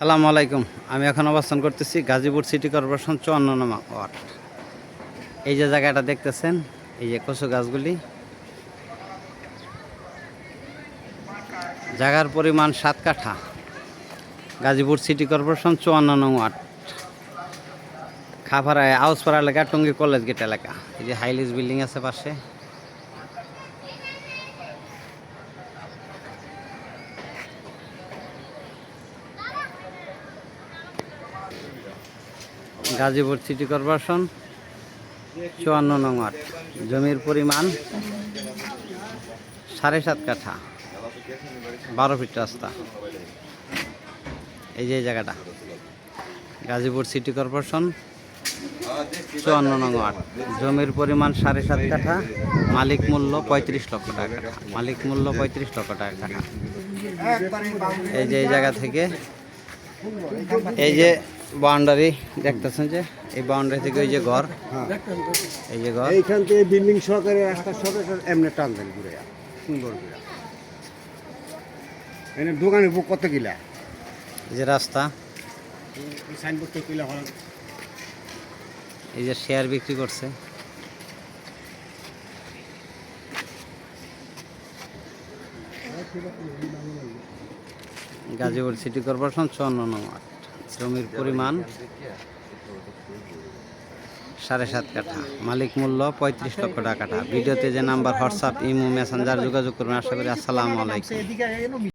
সালামু আলাইকুম। আমি এখন অবস্থান করতেছি গাজীপুর সিটি কর্পোরেশন চুয়ান্ন নম্বর ওয়ার্ড। এই যে জায়গাটা দেখতেছেন, এই যে কচু গাছগুলি। জায়গার পরিমাণ সাত কাঠা। গাজীপুর সিটি কর্পোরেশন চুয়ান্ন নং ওয়ার্ড। খাফারায় আউসপাড়া এলাকা, টঙ্গী কলেজ গেট এলাকা। এই যে হাইলিস বিল্ডিং আছে পাশে। গাজীপুর সিটি কর্পোরেশন, চুয়ান্ন নং জমির পরিমাণ সাড়ে সাত কাঠা, বারো ফিট রাস্তা। এই যে জায়গাটা, গাজীপুর সিটি কর্পোরেশন, চুয়ান্ন নং জমির পরিমাণ সাড়ে সাত কাঠা, মালিক মূল্য পঁয়ত্রিশ লক্ষ টাকা মালিক মূল্য পঁয়ত্রিশ লক্ষ টাকা এই যে এই জায়গা থেকে, এই যে বাউন্ডারি দেখতেছেন যে এই বাউন্ডারি থেকে ওই যে ঘর এই যে ঘর। এইখান থেকে বিল্ডিং সহকারে রাস্তা সহকারে এমনি টান দেন ঘুরে সুন্দর ঘুরে এনে দোকানে বুক কত কিলা? এই যে রাস্তা। হয় এই যে শেয়ার বিক্রি করছে। গাজীপুর সিটি কর্পোরেশন চুয়ান্ন নম্বর। জমির পরিমাণ সাড়ে সাত কাঠা। মালিক মূল্য পঁয়ত্রিশ লক্ষ টাকাটা ভিডিওতে যে নাম্বার, হোয়াটসঅ্যাপ, ইমো, মেসেঞ্জার যোগাযোগ করবেন। আশা করি আসসালামু আলাইকুম।